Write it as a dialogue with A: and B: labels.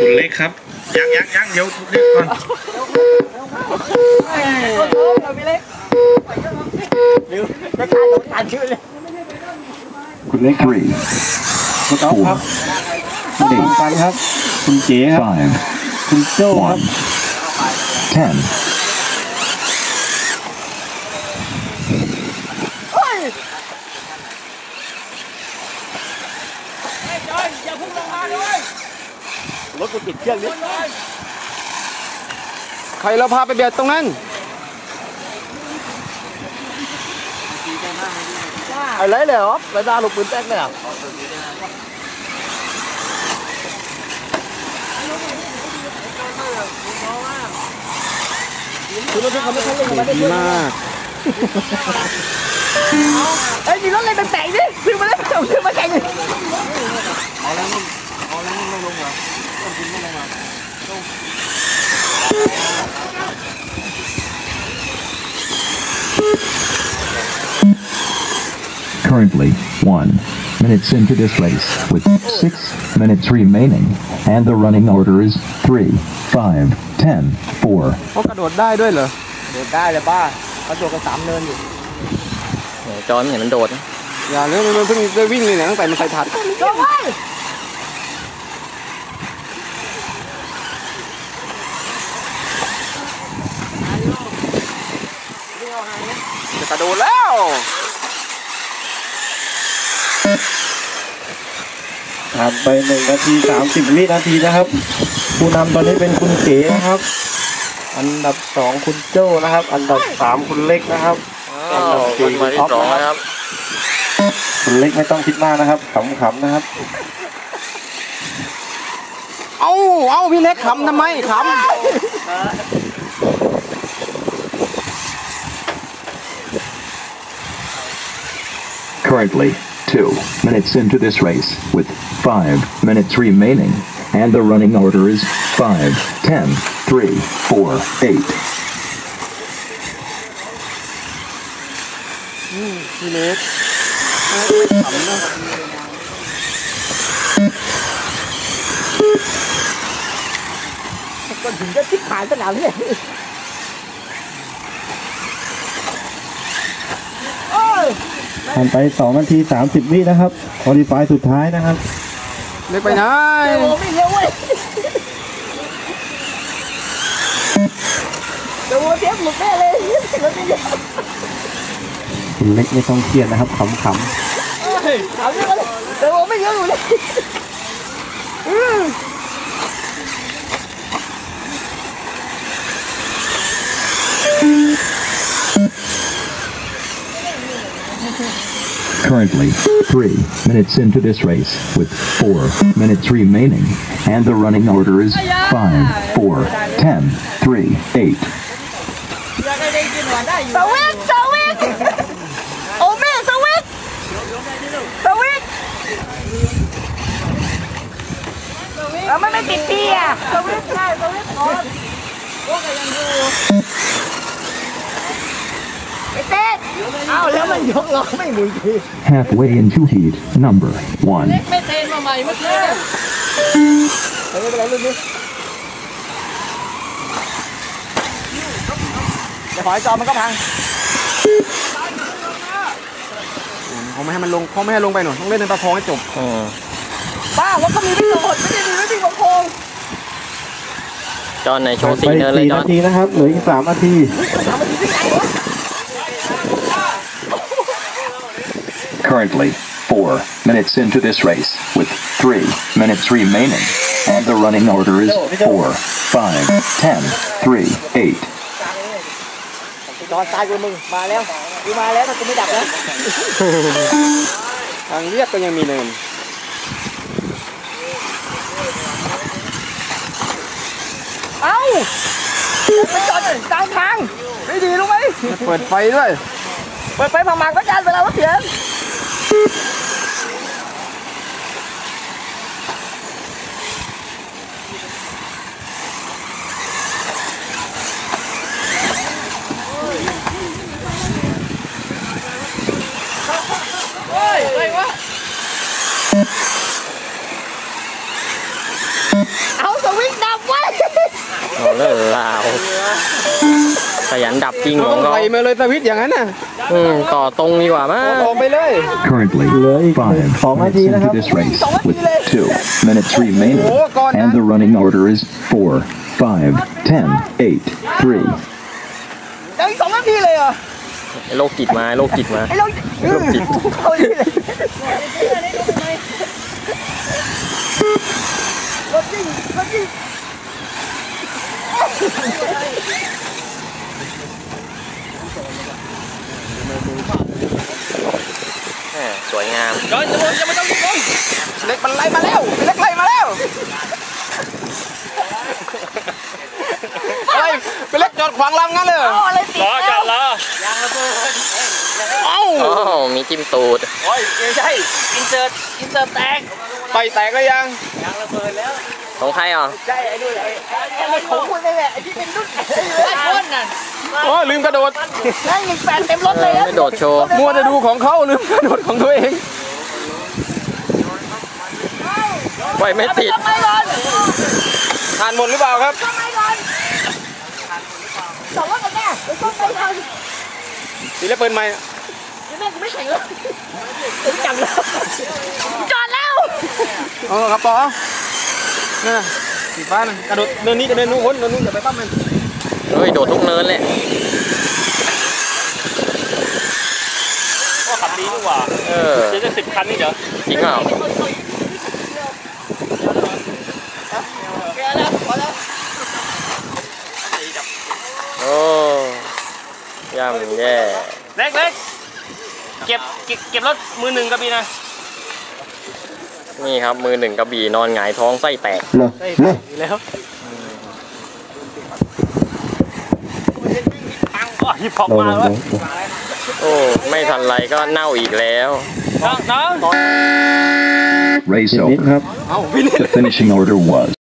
A: คุณเล็กครับ ยังยังยังเดี๋ยวเรียกก่อน
B: คุณเล็ก
C: three,
B: คุณอ๊อฟครับคุณปันปันครับ คุณเก๋ครับ
C: five,
B: คุณโจ้ครับ
C: one, ten.
B: รถกูติดเครื่องนิดใครเราพาไปเบียดตรงนั้น ไอ้ไรเลยเหรอไรดาลูกปืนแตกเลยอะคุณรถที่เขาไม่ค่อยเล่นกันมาได้ดีมาก
D: เอ้ยมีรถอะไรแปลกๆดิซื้อมาแล้วเอาซื้อมาแข่งเลย
C: Currently, one minutes into this race with six minutes remaining, and the running order is three, five, ten, four,
B: เขากระโดดได้ด้วยเหรอโดดได้เลยป้าเขาโดดกันสามเนินอยู่
E: จอยไม่เห็นมันโดดนะ
B: อย่าเลยมันเพิ่งได้วิ่งเลยเนี่ยตั้งแต่มันใส่ถัด
D: ลงไว้
B: จะกระโดดแล้ว
F: ผ่านไปหนึ่งนาทีสามสิบวินาทีนะครับ ผู้นำตอนนี้เป็นคุณเก๋นะครับ อันดับสองคุณโจ้นะครับ อันดับสามคุณเล็กนะครับอันดับสี่
E: มา
F: คุณ
E: ที่
F: อ๊อฟ
E: สอง
F: นะ
E: นะ
F: ค
E: ค
F: รั
E: รั
F: บบคุณเล็กไม่ต้องคิดมากนะครับขำๆนะครับ
B: เอ้าเอ้าพี่เล็กขำทำไมข
C: Currently, two minutes into this race with five minutes remaining, and the running order is five, ten, three, four, eight. ำ
B: พี่เล็กขำนะ
D: ก่อนถึงจะทิพผ่านสนามเนี่ยโอ้ย
F: ผ่านไปสองนาทีสามสิบวินะครับคอลี่ฟายสุดท้ายนะครับ
B: เล็กไปไหน
D: โอ้ไม่เลี้ยวเว้ยเดี๋ยวโมเทียบหลุดแน่เลยรถไม่เลี้ยว
F: คุณเล็กไม่ต้องเครียดนะครับขำ
D: ถามเรื่องอะไรเดี๋ยวโมไม่เลี้ยวอยู่เลย
C: currently three minutes into this race with four minutes remaining. And the running order is five, four, ten, three, eight.
D: 10, 3, 8. อ้เต้เอาแล้วมันยกล้อไม่หมุนที
C: Halfway into heat number one.
D: ไม่เต้นมาใหม่เมื่อกี้
B: ไม่เป็นไรรุ่นนี้จะขอให้จอมันก็พังเขาไม่ให้มันลงเขาไม่ให้ลงไปหนูต้องเล่นในประคองให้จบ
E: อืม
D: ป้าว่าเขามีวิ่งโหดไม่ได้มีไม่วิ่งโค้ง
E: จอนไหน
F: ๆ
E: โช
F: ผ่าน
E: ว์สี
F: ไป
E: เนินเลย
F: สี่
E: จอ
F: นาทีนะครับเหลืออีกสามนาที
C: Currently, four minutes into this race with three minutes remaining, and the running order is four, five, ten, three, eight.
D: จอนตายกูมึงมาแล้วกูมาแล้วถ้ากูไม่ดับนะ
B: ทางเรียบก็ยังมีเนิน
D: เอ้าไปจอดกลางทางไม่ดีรู้ไหม
B: เปิดไฟด้วย
D: เปิดไฟผังหมักก็จานเวลารถเสียง เอาส
E: เอาเลิกลาว ขยันดับจริงของเขา
F: ไปมาเลยสวิตช์อย่างนั้นน่ะ
E: อืมต่อตรงดีกว่ามั้ง
F: ลงไปเลย
C: Currently, five minutes into this race with two minutes remaining, and the running order is four, five, ten, eight, three.
D: เดี๋ยวอีกสองนาทีเลยเหรอ
E: ไอ้โรคจิตมาไอ้โรคจิตมา
D: ไอ้เราอืมเขาที่เลยรถจริงรถจริง
E: แหม่สวย งาม
D: เดินจะวนจะไม่ต้องยิงเล็กมันไล่มาแล้วเล็กไล่มาแล้วอะไรเป็นเล็กจอดขวางลำงั้นเลยอะไรติดแล้วจอดแล้ว
E: อ๋อมีจิ้มตูด
D: โอ้ยไม่ใช่อินเสิร์ตอินเสิร์ตแตก
F: ไปแตกแล้วยัง
E: ของใครอะ
D: ใช่ไอ้นู่นไอ้ไอ้ไอ้ของคุณนี่แหละไอ้ที่เป็นรุ่นไอ้คนน่ะ
F: โอ้ยลืมกระโดด
D: ไอ้ยิงแฟนเต็มรถ
E: เอ
D: เลย
E: อ
D: อะ
E: ไม่โดดโชว์
F: มัวจะดูของเขาลืมกระโดดของตัวเอง
E: ไว้ไม่ติด
D: ทำไมก่อน
F: ทานหมดหรือเปล่าครับ
D: ทำไมก่อนสองรถกันแน่เดี๋ยวต้องไปก่อน
F: สีแล้วเปิดใหม่
D: เดี๋ยวแม่กูไม่แข่งแล้วถึงจังแล้วจอดแล้ว
F: เอาครับปอนั่นน่ะสีฟ้าน่ะกระโดดเนินนี้กับเนินนู้นพ้นเนินนู้นอย่าไปปั้มมัน
E: เฮ้ย โดดทุกเนินเลย
A: ก็ขับดีนี่หว่า
E: เออ
A: เดี๋ยวจะสิบคันนี่เดี๋ยว
E: จริงเปล่า
D: แกแล้วพอแล้ว
E: โอ้ย่ำแย่
A: เล็กเล็กเก็บเก็บเก็บรถมือหนึ่งกระบี่นะ
E: นี่ครับมือหนึ่งกระบี่นอนหงายท้องไส้แตก
F: แล้ว
A: ตังก็ ฮิปฮอปมาแล้ว
E: โอ้ ไม่ทันไรก็เน่าอีกแล้ว
A: น้องน้อง
C: Race
B: นิด
C: over.
B: ครับ
C: The finishing order was